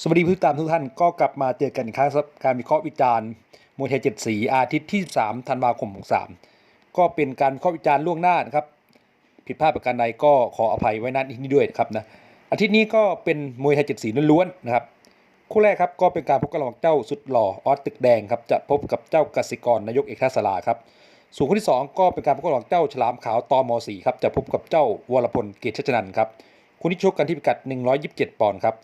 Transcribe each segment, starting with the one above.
สวัสดีผู้ติดตามทุกท่านก็กลับมาเจอกันอีกครั้งสำหรับการวิเคราะห์วิจารณ์มวยไทยเจ็ดสีอาทิตย์ที่ 3 ธันวาคม63ก็เป็นการวิเคราะห์วิจารณ์ล่วงหน้านะครับ ผิดพลาดประการใดก็ขออภัยไว้ณที่นี้ด้วยครับนะอาทิตย์นี้ก็เป็นมวยไทยเจ็ดสีล้วนๆนะครับคู่แรกครับก็เป็นการพบกันระหว่างเจ้าสุดหล่อออสตึกแดงครับจะพบกับเจ้ากสิกรนายกเอกทัศลาครับส่วนคู่ที่สองก็เป็นการพบกันระหว่างเจ้าฉลามขาวตอมอสีครับจะพบกับเจ้าวรพลเกียรติชัชนันครับคู่นี้ชกกันที่พิกัด 127 ปอนด์ครับ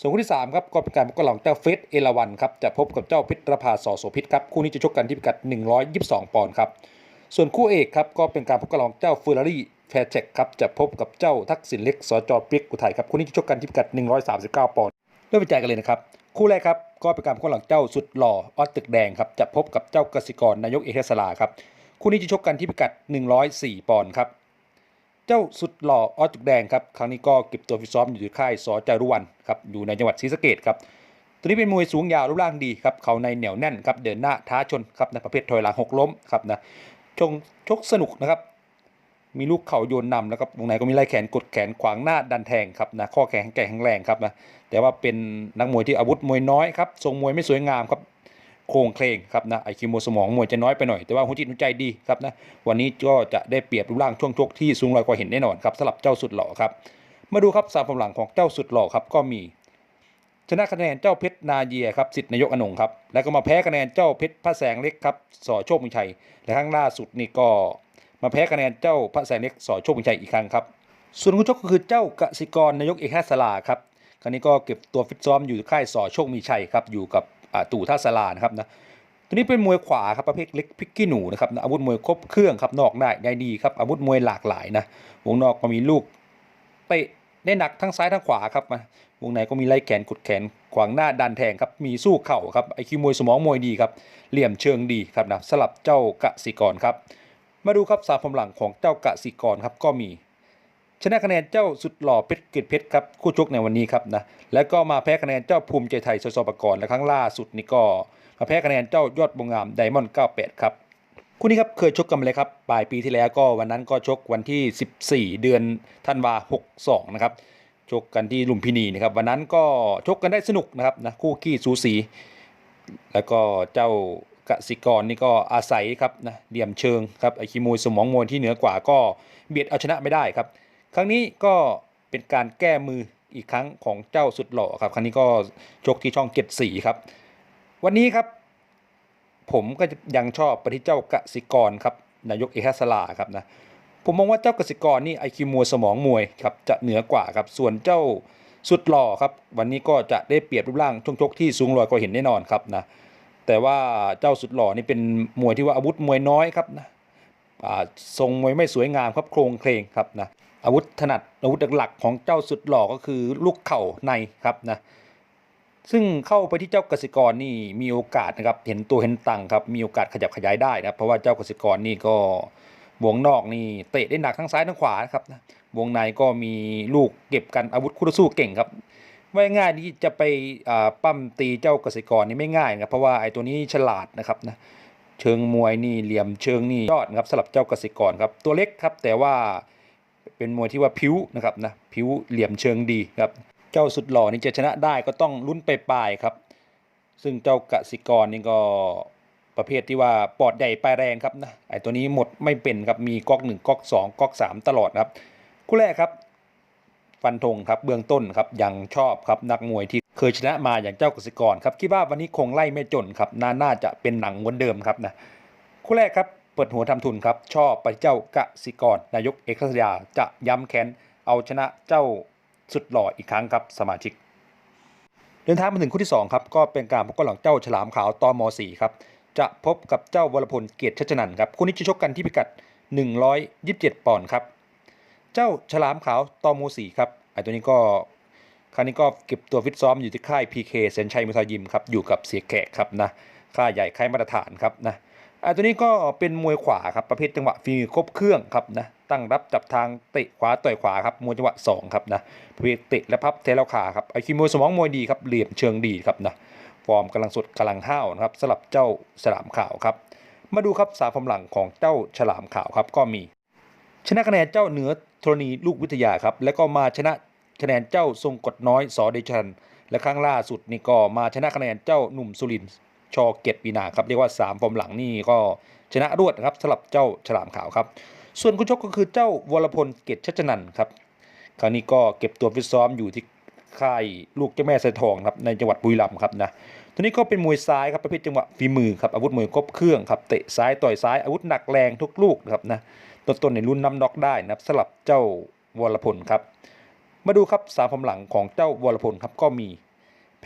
ส่วนคู่ที่3ครับก็เป็นการพบกันระหว่างเจ้าเฟสเอราวันครับจะพบกับเจ้าพชรประภาสอโสพิษครับคู่นี้จะชกกันที่พิกัด 122 ปอนด์ครับส่วนคู่เอกครับก็เป็นการพบกันระหว่างเจ้าเฟอร์รารี่แฟร์เช็คครับจะพบกับเจ้าทักษิณเล็กสจปียกอุทัยครับคู่นี้จะชกกันที่พิกัด 139 ปอนด์เริ่มไปใจกันเลยนะครับคู่แรกครับก็เป็นการพบกันระหว่างเจ้าสุดหล่อออสตึกแดงครับจะพบกับเจ้ากสิกรนายกเอเทศลาครับคู่นี้จะชกกันที่พิกัด 104 ปอนด์ครับ เจ้าสุดหล่อออสจุกแดงครับครั้งนี้ก็เก็บตัวฟิตซ้อมอยู่ที่ค่ายสอจารุวันครับอยู่ในจังหวัดศรีสะเกดครับตัวนี้เป็นมวยสูงยาวรูปร่างดีครับเขาในเหนียวแน่นครับเดินหน้าท้าชนครับในประเภทถอยหลังหกล้มครับนะชงชกสนุกนะครับมีลูกเข่าโยนนำแล้วก็วงในก็มีไล่แขนกดแขนขวางหน้าดันแทงครับนะข้อแข็งแกร่แข็งแรงครับนะแต่ว่าเป็นนักมวยที่อาวุธมวยน้อยครับทรงมวยไม่สวยงามครับ โครงเคลงครับนะไอคิวมวยสมองมวยจะน้อยไปหน่อยแต่ว่าหัวจิตหัวใจดีครับนะวันนี้ก็จะได้เปรียบรูปร่างช่วงชกที่สูงลอยกว่าเห็นแน่นอนครับสำหรับเจ้าสุดหล่อครับมาดูครับสามผลหลังของเจ้าสุดหล่อครับก็มี ชนะคะแนนเจ้าเพชรนาเยียครับสิทธินายกอนงครับแล้วก็มาแพ้คะแนนเจ้าเพชรพระแสงเล็กครับสอโชคมิชัยและครั้งล่าสุดนี่ก็ มาแพ้คะแนนเจ้าพระแสงเล็กสอโชคมิชัยอีกครั้งครับส่วนคู่ชกก็คือเจ้ากสิกรนายกเอกแฮสลาครับครั้งนี้ก็เก็บตัวฟิตซ้อมอยู่ค่ายสอโชคมีชัยครับอยู่กับ ตู่ท่าสลานะครับนะตัวนี้เป็นมวยขวาครับประเภทเล็กพิกกี้หนูนะครับอาวุธมวยครบเครื่องครับนอกได้ได้ดีครับอาวุธมวยหลากหลายนะวงนอกก็มีลูกเตะได้หนักทั้งซ้ายทั้งขวาครับมาวงในก็มีไล่แขนกดแขนขวางหน้าดันแทงครับมีสู้เข่าครับไอคิวมวยสมองมวยดีครับเหลี่ยมเชิงดีครับนะสลับเจ้ากะสิกรครับมาดูครับสามผลหลังของเจ้ากะสิกรครับก็มี ชนะคะแนนเจ้าสุดหล่อเพชรเกยรตเพชรครับคู่ชกในวันนี้ครับนะแล้วก็มาแพ้คะแนนเจ้าภูมิใจไทยสสปกรณ์และครั้งล่าสุดนี่ก็มาแพ้คะแนนเจ้ายอดบงงามไดมอนด์98ครับคู่นี้ครับเคยชกกันมาเลยครับปลายปีที่แล้วก็วันนั้นก็ชกวันที่ 14 เดือนธันวา62นะครับชกกันที่ลุมพินีนะครับวันนั้นก็ชกกันได้สนุกนะครับนะคู่ขี้สูสี แล้วก็เจ้ากสิกรนี่ก็อาศัยครับนะเหลี่ยมเชิงครับไอคิมวยสมองมวยที่เหนือกว่าก็เบียดเอาชนะไม่ได้ครับ ครั้งนี้ก็เป็นการแก้มืออีกครั้งของเจ้าสุดหล่อครับ ครั้งนี้ก็ชกที่ช่องเจ็ดสีครับ วันนี้ครับ ผมก็ยังชอบไปที่เจ้ากสิกรครับนายกเอกสลาครับนะผมมองว่าเจ้ากสิกรนี่ไอคิวมวยสมองมวยครับจะเหนือกว่าครับส่วนเจ้าสุดหล่อครับ วันนี้ก็จะได้เปรียบรูปร่างช่วงชกที่สูงลอยกว่าเห็นแน่นอนครับนะแต่ว่าเจ้าสุดหล่อนี่เป็นมวยที่ว่าอาวุธมวยน้อยครับนะทรงมวยไม่สวยงามครับโครงเคลงครับนะ อาวุธถนัดอาวุธหลักของเจ้าสุดหล่อก็คือลูกเข่าในครับนะซึ่งเข้าไปที่เจ้ากสิกรนี่มีโอกาสนะครับเห็นตัวเห็นตังครับมีโอกาสขยับขยายได้นะครับเพราะว่าเจ้ากสิกรนี่ก็วงนอกนี่เตะได้หนักทั้งซ้ายทั้งขวานะครับนะวงในก็มีลูกเก็บกันอาวุธคู่ต่อสู้เก่งครับไม่ง่ายที่จะไปปั้มตีเจ้ากสิกรนี่ไม่ง่ายนะครับเพราะว่าไอ้ตัวนี้ฉลาดนะครับนะเชิงมวยนี่เหลี่ยมเชิงนี่ยอดนะครับสำหรับเจ้ากสิกรครับตัวเล็กครับแต่ว่า เป็นมวยที่ว่าผิวนะครับนะผิวเหลี่ยมเชิงดีครับเจ้าสุดหล่อนี่จะชนะได้ก็ต้องลุ้นไปปลายครับ ซึ่งเจ้ากสิกรนี่ก็ประเภทที่ว่าปอดใหญ่ปลายแรงครับนะไอตัวนี้หมดไม่เป็นครับมีก๊อกหนึ่งก๊อกสองก๊อกสามตลอดครับคู่แรกครับ ฟันธงครับเบื้องต้นครับยังชอบครับนักมวยที่เคยชนะมาอย่างเจ้ากสิกรครับคิดว่าวันนี้คงไล่ไม่จนครับน่าน่าจะเป็นหนังวนเดิมครับนะคู่แรกครับ เปิดหัวทำทุนครับชอบไปเจ้ากสิกรนายกเอกราชยาจะย้ำแค้นเอาชนะเจ้าสุดหล่ออีกครั้งครับสมาชิก เดินทางมาถึงคู่ที่2ครับก็เป็นการพบกันหลังเจ้าฉลามขาวตอม4ครับจะพบกับเจ้าวรพลเกียรติชัชนันครับคู่นี้จะชกกันที่พิกัด 127 ปอนด์ครับเจ้าฉลามขาวตอมูสีครับไอตัวนี้ก็คราวนี้ก็เก็บตัวฟิตซ้อมอยู่ที่ค่าย PK เซนชัยมุทายิมครับอยู่กับเสียแขกครับนะค่ายใหญ่ค่ายมาตรฐานครับนะ ไอตัวนี้ก็เป็นมวยขวาครับประเภทจังหวะฝีมือครบเครื่องครับนะตั้งรับจับทางเตะขวาต่อยขวาครับมวยจังหวะสองครับนะประเภทเตะและพับเทเลขาครับไอคิมวยสมองมวยดีครับเหลี่ยมเชิงดีครับนะฟอร์มกำลังสดกำลังห้าวนะครับสลับเจ้าฉลามขาวครับ มาดูครับสามฟอมหลังของเจ้าฉลามขาวครับก็มี ชนะคะแนนเจ้าเหนือธรณีลูกวิทยาครับแล้วก็มาชนะคะแนนเจ้าทรงกฎน้อยสอเดชันและครั้งล่าสุดนี่ก็มาชนะคะแนนเจ้าหนุ่มสุรินทร์ ชอเกยรตปีนาครับเรียกว่า 3 ฟอร์มหลังนี่ก็ชนะรวดนะครับสำหรับเจ้าฉลามขาวครับ ส่วนคู่ชกก็คือเจ้าวรพลเกยรตชัชนันครับคราวนี้ก็เก็บตัวฟิตซ้อมอยู่ที่ค่ายลูกเจ้าแม่ไซทองครับในจังหวัดบุรีรัมย์ครับนะตัวนี้ก็เป็นมวยซ้ายครับประเภทจังหวะฝีมือครับอาวุธมวยครบเครื่องครับเตะซ้ายต่อยซ้ายอาวุธหนักแรงทุกลูกนะครับนะต้นๆในรุ่นน้ำน็อกได้นะครับสลับเจ้าวรพลครับ มาดูครับสามฟอมหลังของเจ้าวรพลครับก็มี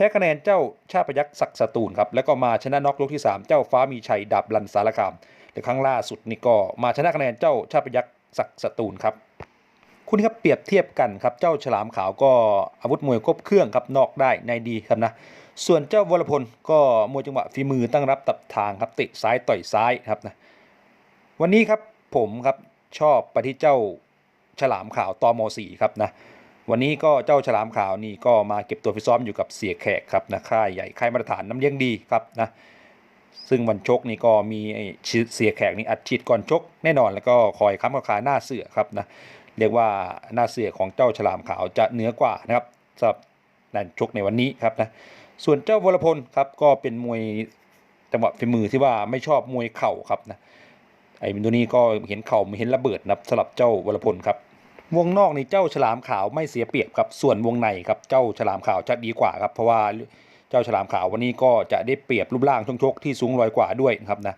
พ้คะแนนเจ้าชาติพยักษ์ศักสตูลครับแล้วก็มาชนะน็อกยกที่ 3 เจ้าฟ้ามีชัยดับลันสารคามและครั้งล่าสุดนี่ก็มาชนะคะแนนเจ้าชาติพยักษ์ศักสตูลครับคุณครับเปรียบเทียบกันครับเจ้าฉลามขาวก็อาวุธมวยครบเครื่องครับนอกได้ในดีครับนะส่วนเจ้าวรพลก็มวยจังหวะฝีมือตั้งรับตับทางครับตะซ้ายต่อยซ้ายครับนะวันนี้ครับผมครับชอบไปที่เจ้าฉลามขาวตอมสีครับนะ วันนี้ก็เจ้าฉลามขาวนี่ก็มาเก็บตัวฟิตซ้อมอยู่กับเสียแขกครับนะค่ายใหญ่ค่ายมาตรฐานน้ำเลี้ยงดีครับนะซึ่งวันชกนี่ก็มีเสียแขกนี่อัดฉีดก่อนชกแน่นอนแล้วก็คอยค้ำราคาหน้าเสือครับนะเรียกว่าหน้าเสือของเจ้าฉลามขาวจะเหนือกว่านะครับสำหรับนันชกในวันนี้ครับนะส่วนเจ้าวรพลครับก็เป็นมวยจังหวะฝีมือที่ว่าไม่ชอบมวยเข่าครับนะไอ้ตัวนี้ก็เห็นเข่ามเห็นระเบิดนะครับสำหรับเจ้าวรพลครับ วงนอกนี่เจ้าฉลามขาวไม่เสียเปรียบครับส่วนวงในครับเจ้าฉลามขาวจะดีกว่าครับ เพราะว่าเจ้าฉลามขาววันนี้ก็จะได้เปรียบรูปร่างช่วงชกที่สูงลอยกว่าด้วยนะครับนะ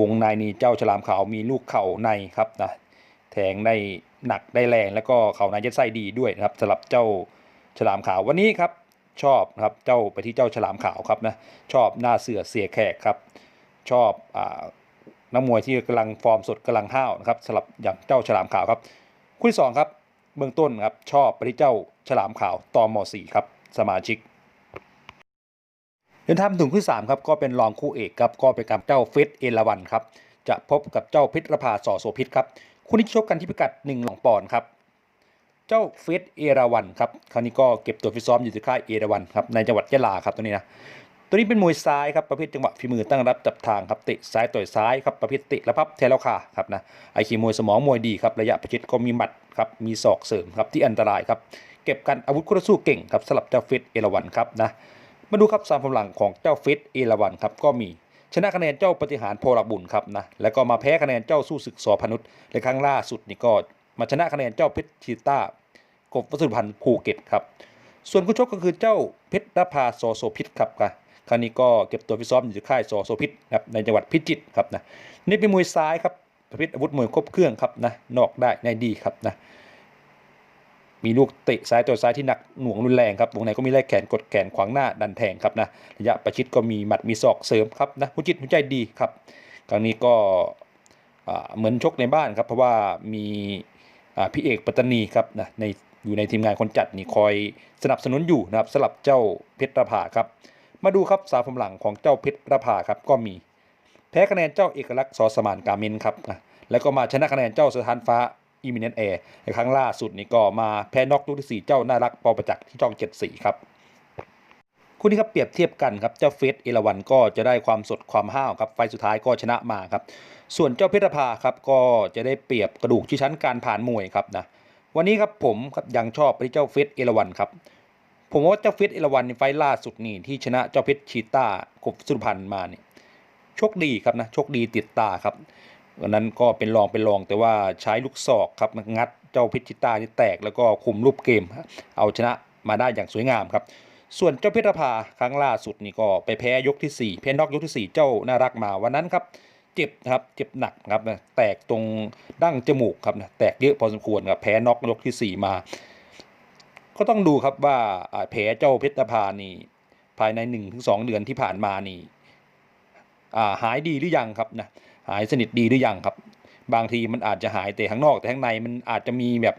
วงในนี่เจ้าฉลามขาวมีลูกเข่าในครับนะแทงได้หนักได้แรงแล้วก็เข่าในยัดไส้ดีด้วยนะครับสำหรับเจ้าฉลามขาววันนี้ครับชอบนะครับเจ้าไปที่เจ้าฉลามขาวครับนะชอบหน้าเสือเสียแขกครับ ชอบอานักมวยที่กำลังฟอร์มสดกำลังห้าวนะครับสำหรับอย่างเจ้าฉลามขาวครับ คู่ที่สองครับเบื้องต้นครับชอบไปที่เจ้าฉลามขาวตอมสี่ครับสมาชิกเดินทางถึงคู่ที่สามครับก็เป็นรองคู่เอกครับก็เป็นกับเจ้าเฟสเอราวันครับจะพบกับเจ้าพิษรภาสอโสพิษครับคู่นี้ชกกันที่พิกัด1นึ่งหลองปอนครับเจ้าเฟสเอราวันครับคราวนี้ก็เก็บตัวฟิตซ้อมอยู่ที่ค่ายเอราวันครับในจังหวัดยะลาครับตัวนี้นะ ตัวนี้เป็นมวยซ้ายครับประเภทจังหวะฝีมือตั้งรับจับทางครับเตะซ้ายต่อยซ้ายครับประเภทเตะและพับแทแล้วคาครับนะไอคีมวยสมองมวยดีครับระยะประชิดก็มีหมัดครับมีศอกเสริมครับที่อันตรายครับเก็บกันอาวุธคู่ต่อสู้เก่งครับสำหรับเจ้าเฟสเอราวันครับนะมาดูครับสามผลหลังของเจ้าเฟสเอราวันครับก็มีชนะคะแนนเจ้าปฏิหารโพลบุญครับนะแล้วก็มาแพ้คะแนนเจ้าสู้ศึกสอพนุษย์ในครั้งล่าสุดนี่ก็มาชนะคะแนนเจ้าเพชรชีต้ากบวัสดุพันธ์ภูเก็ตครับส่วนคู่ชกก็คือเจ้าเพชรนภาโซโซพิษครับ ครั้งนี้ก็เก็บตัวฟิตซ้อมอยู่ที่ค่ายโซโซพิษครับในจังหวัดพิจิตรครับนะนี่เป็นมวยซ้ายครับประเภทอาวุธมวยครบเครื่องครับนะนอกได้ในดีครับนะมีลูกเตะซ้ายตัวซ้ายที่หนักหน่วงรุนแรงครับวงในก็มีไล่แขนกดแขนขวางหน้าดันแทงครับนะระยะประชิดก็มีหมัดมีศอกเสริมครับนะหัวจิตหัวใจดีครับครั้งนี้ก็เหมือนชกในบ้านครับ เพราะว่ามีพี่เอกปัตตานีครับนะในอยู่ในทีมงานคนจัดนี่คอยสนับสนุนอยู่นะครับสลับเจ้าเพชรประภาครับ มาดูครับสาวผมหลังของเจ้าเพชรระภาครับก็มีแพ้คะแนนเจ้าเอกลักษณ์สอสมานกามินครับอะแล้วก็มาชนะคะแนนเจ้าสถานฟ้าอิมิเนนแอร์ในครั้งล่าสุดนี่ก็มาแพ้นอกลูกที่ 4 เจ้าน่ารักปอประจักษ์ที่ช่อง 74 ครับคู่นี้ครับเปรียบเทียบกันครับเจ้าเฟสเอราวันก็จะได้ความสดความห้าวครับไฟสุดท้ายก็ชนะมาครับ ส่วนเจ้าเพชรภาครับก็จะได้เปรียบกระดูกที่ชั้นการผ่านมวยครับนะวันนี้ครับผมครับยังชอบไปที่เจ้าเฟสเอราวันครับ ผมว่าเจ้าเฟสเอราวันในไฟล่าสุดนี่ที่ชนะเจ้าเพชรชีต้ากบสุพันมาเนี่ยโชคดีครับนะโชคดีติดตาครับวันนั้นก็เป็นรองเป็นรองแต่ว่าใช้ลูกศอกครับงัดเจ้าเพชรชิต้านี่แตกแล้วก็คุมรูปเกม เอาชนะมาได้อย่างสวยงามครับส่วนเจ้าเพชรภาครั้งล่าสุดนี่ก็ไปแพ้ยกที่ 4 แพ้นอกยกที่ 4 เจ้าน่ารักมาวันนั้นครับเจ็บนะครับเจ็บหนักครับนะแตกตรงดั้งจมูกครับนะแตกเยอะพอสมควรครับแพ้น็อกยกทีสี่4 มา ก็ต้องดูครับว่าแผลเจ้าเพชรภานี่ภายใน 1-2 เดือนที่ผ่านมานี่หายดีหรือยังครับนะหายสนิทดีหรือยังครับ บางทีมันอาจจะหายแต่ข้างนอกแต่ข้างในมันอาจจะมีแบบ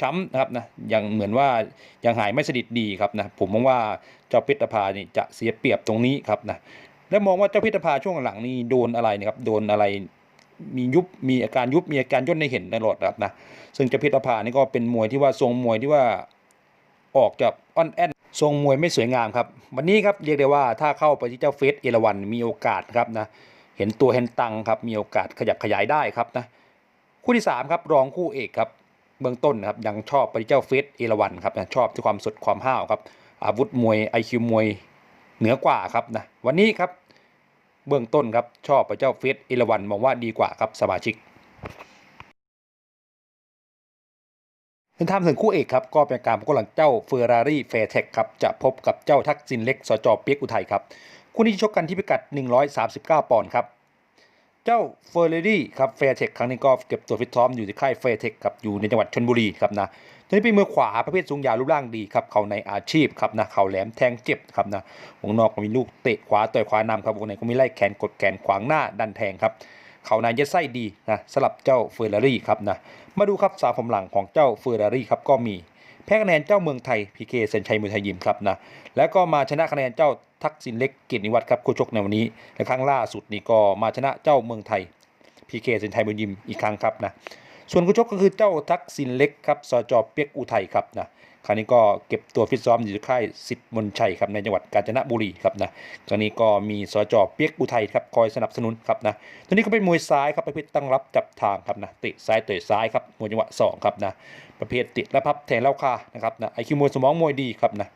ช้ำนะครับนะยังเหมือนว่ายังหายไม่สนิทดีครับนะผมมองว่าเจ้าเพชรภานี่จะเสียเปรียบตรงนี้ครับนะและมองว่าเจ้าเพชรภาช่วงหลังนี่โดนอะไรนะครับโดนอะไรมียุบมีอาการยุบมีอาการย่นในเห็นตลอดครับนะซึ่งเจ้าเพชรภานี่ก็เป็นมวยที่ว่าทรงมวยที่ว่า ออกจากอ่อนแอนทรงมวยไม่สวยงามครับ วันนี้ครับเรียกได้ว่าถ้าเข้าไปที่เจ้าเฟสเอราวันมีโอกาสครับนะเห็นตัวเห็นตังครับมีโอกาสขยับขยายได้ครับนะคู่ที่3ครับรองคู่เอกครับเบื้องต้นนะครับยังชอบไปที่เจ้าเฟสเอราวันครับนะชอบที่ความสดความห้าวครับอาวุธมวยไอคิวมวยเหนือกว่าครับนะวันนี้ครับเบื้องต้นครับชอบพระเจ้าเฟสเอราวันมองว่าดีกว่าครับสมาชิก เป็นทามถึงคู่เอกครับก็เป็นการพบกันหลังเจ้าเฟอร์รารี่แฟร์เทคครับจะพบกับเจ้าทักษิณเล็กสจเปียกอุทัยครับคู่นี้ชกกันที่พิกัด 139 ปอนด์ครับเจ้าเฟอร์รารี่ครับแฟร์เทคครั้งนี้ก็เก็บตัวฟิตซ้อมอยู่ที่ค่ายแฟร์เทคครับอยู่ในจังหวัดชลบุรีครับนะตัวนี้เป็นมือขวาประเภทสูงยาวรูปร่างดีครับเขาในอาชีพครับนะเขาแหลมแทงเจ็บครับนะวงนอกก็มีลูกเตะขวาต่อยขวานำครับวงในก็มีไล่แขนกดแขนขวางหน้าดันแทงครับ เขานายยัดไส้ดีนะสลับเจ้าเฟอร์รารี่ครับนะมาดูครับสาวผมหลังของเจ้าเฟอร์รารี่ครับก็มีแพ้คะแนนเจ้าเมืองไทยพีเคเซนชัยมวยไทยยิมครับนะแล้วก็มาชนะคะแนนเจ้าทักษิณเล็กกิจนิวัฒน์ครับคู่ชกในวันนี้และครั้งล่าสุดนี่ก็มาชนะเจ้าเมืองไทยพีเคเซนชัยมวยยิมอีกครั้งครับนะส่วนคู่ชกก็คือเจ้าทักษิณเล็กครับสจเปียกอุทัยครับนะ คราวนี้ก็เก็บตัวฟิตซ้อมอยู่ที่ค่ายสิทธิ์มนชัยครับในจังหวัดกาญจนบุรีครับนะคราวนี้ก็มีสจเปียกอุทัยครับคอยสนับสนุนครับนะตัวนี้ก็เป็นมวยซ้ายครับประเภทตั้งรับจับทางครับนะตะซ้ายเตะซ้ายครับมวยจังหวะสองครับนะประเภทติดและพับแทงเล่าคานะครับนะไอคิวมวยสมองมวยดีครับนะ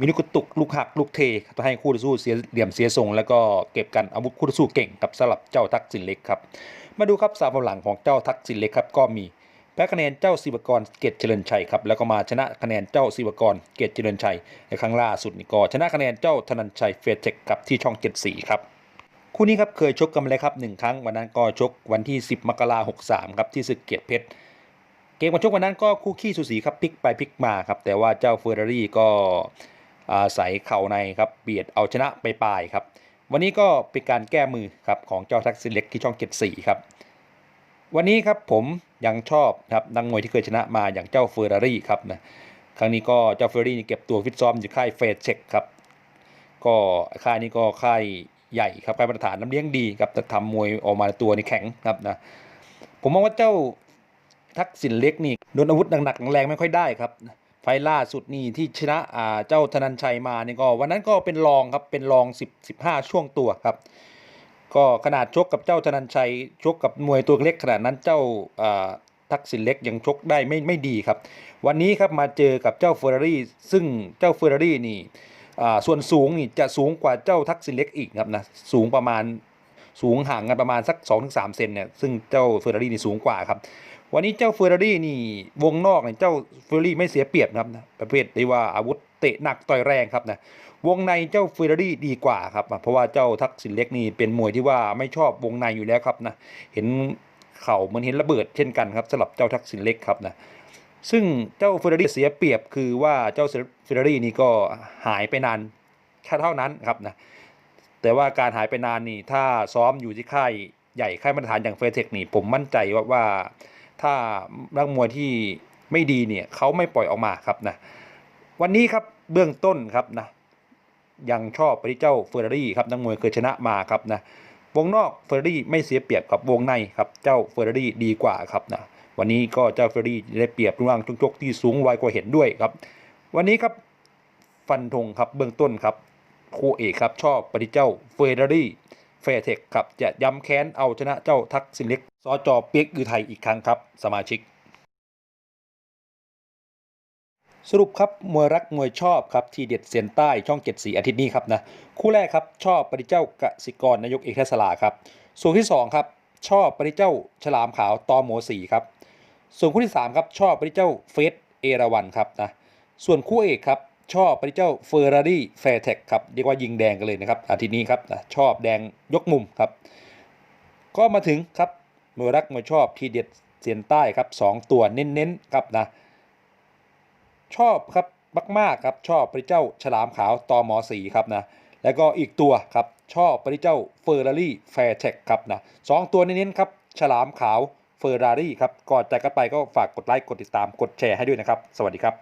มีลูกตุกลูกหักลูกเทครับให้คู่ต่อสู้เสียเหลี่ยมเสียทรง แล้วก็เก็บกันอาวุธคู่ต่อสู้เก่งครับสำหรับเจ้าทักษิณเล็กครับมาดูครับสามฝรั่งของเจ้าทักษิณเล็กครับก็มี แพ้คะแนนเจ้าศิวกรเกตเจริญชัยครับแล้วก็มาชนะคะแนนเจ้าศิวกรเกตเจริญชัยในครั้งล่าสุดนี่ก็ชนะคะแนนเจ้าธนันชัยเฟรเทคครับที่ช่องเจ็ดสีครับคู่นี้ครับเคยชกกันมาแล้วครับหนึ่งครั้งวันนั้นก็ชกวันที่ 10 มกราคม63ครับที่ศึกเกียรติเพชรเกมการชกวันนั้นก็คู่ขี้สูสีครับพลิกไปพลิกมาครับแต่ว่าเจ้าเฟอร์รารี่ก็อาศัยเข่าในครับเบียดเอาชนะไปปลายครับวันนี้ก็เป็นการแก้มือครับของเจ้าทักษิณเล็กที่ช่องเกียรติสีครับ วันนี้ครับผมยังชอบครับนักมวยที่เคยชนะมาอย่างเจ้าเฟอร์รารี่ครับนะครั้งนี้ก็เจ้าเฟอร์รารี่เก็บตัวฟิตซ้อมอยู่ค่ายเฟสเช็คครับก็ค่ายนี้ก็ค่ายใหญ่ครับค่ายมาตรฐานน้ำเลี้ยงดีครับแต่ทำมวยออกมาตัวนี่แข็งครับนะผมมองว่าเจ้าทักษิณเล็กนี่โดนอาวุธหนักๆแรงๆไม่ค่อยได้ครับไฟล์ล่าสุดนี่ที่ชนะอ่าเจ้าธนันชัยมานี่ก็วันนั้นก็เป็นรองครับเป็นรอง10 15 ช่วงตัวครับ ก็ขนาดชกกับเจ้าธนันชัย ชกกับมวยตัวเล็กขนาดนั้นเจ้าทักษิณเล็กยังชกได้ไม่ไม่ดีครับ วันนี้ครับมาเจอกับเจ้าเฟอร์รารี่ซึ่งเจ้าเฟอร์รารี่นี่ส่วนสูงนี่จะสูงกว่าเจ้าทักษิณเล็กอีกครับนะสูงประมาณสูงห่างกันประมาณสัก 2-3 เซนเนี่ยซึ่งเจ้าเฟอร์รารี่นี่สูงกว่าครับ วันนี้เจ้าเฟอร์รารี่นี่วงนอกเนี่ยเจ้าเฟอร์รารี่ไม่เสียเปรียบนะครับนะประเภทที่ว่าอาวุธ เตะหนักต่อยแรงครับนะวงในเจ้าเฟอร์รารี่ดีกว่าครับ เพราะว่าเจ้าทักษิณเล็กนี่เป็นมวยที่ว่าไม่ชอบวงในอยู่แล้วครับนะเห็นเข่าเหมือนเห็นระเบิดเช่นกันครับสำหรับเจ้าทักษิณเล็กครับนะซึ่งเจ้าเฟอร์รารี่เสียเปรียบคือว่าเจ้าเฟอร์รารี่นี่ก็หายไปนานแค่เท่านั้นครับนะแต่ว่าการหายไปนานนี่ถ้าซ้อมอยู่ที่ค่ายใหญ่ค่ายมาตรฐานอย่างเฟรเทคนี่ผมมั่นใจว่าว่าถ้านักมวยที่ไม่ดีเนี่ยเขาไม่ปล่อยออกมาครับนะ วันนี้ครับเบื้องต้นครับนะยังชอบไปที่เจ้าเฟอร์รารี่ครับนักมวยเคยชนะมาครับนะวงนอกเฟอร์รารี่ไม่เสียเปรียบกับวงในครับเจ้าเฟอร์รารี่ดีกว่าครับนะวันนี้ก็เจ้าเฟอร์รี่ได้เปรียบรูปร่างจุกจกที่สูงวัยกว่าเห็นด้วยครับ วันนี้ครับฟันธงครับเบื้องต้นครับคู่เอกครับชอบปฏิเจ้าเฟอร์รารี่แฟร์เทคครับจะย้ำแค้นเอาชนะเจ้าทักษิณเล็กสจเปียกอือไทยอีกครั้งครับ สมาชิก สรุปครับมวยรักมวยชอบครับทีเด็ดเซียนใต้ช่องเจ็ดสีอาทิตย์นี้ครับนะคู่แรกครับชอบปฏิเจ้ากสิกรนายกเอกเทศลาครับส่วนที่สองครับชอบปฏิเจ้าฉลามขาวตอหมูสีครับส่วนคู่ที่3ครับชอบปที่เจ้าเฟสเอราวันครับนะส่วนคู่เอกครับชอบปที่เจ้าเฟอร์รารี่แฟร์เทคครับเรียกว่ายิงแดงกันเลยนะครับอาทิตย์นี้ครับนะชอบแดงยกมุมครับ ก็มาถึงครับมวยรักมวยชอบทีเด็ดเสียนใต้ครับ2ตัวเน้นๆครับนะ ชอบครับมากๆครับชอบพระเจ้าฉลามขาวตอหมอสีครับนะแล้วก็อีกตัวครับชอบพระเจ้าเฟอร์รารี่แฟร์เทคครับนะสองตัวเน้นๆครับฉลามขาวเฟอร์รารี่ครับก่อนจากกันไปก็ฝากกดไลค์กดติดตามกดแชร์ให้ด้วยนะครับ สวัสดีครับ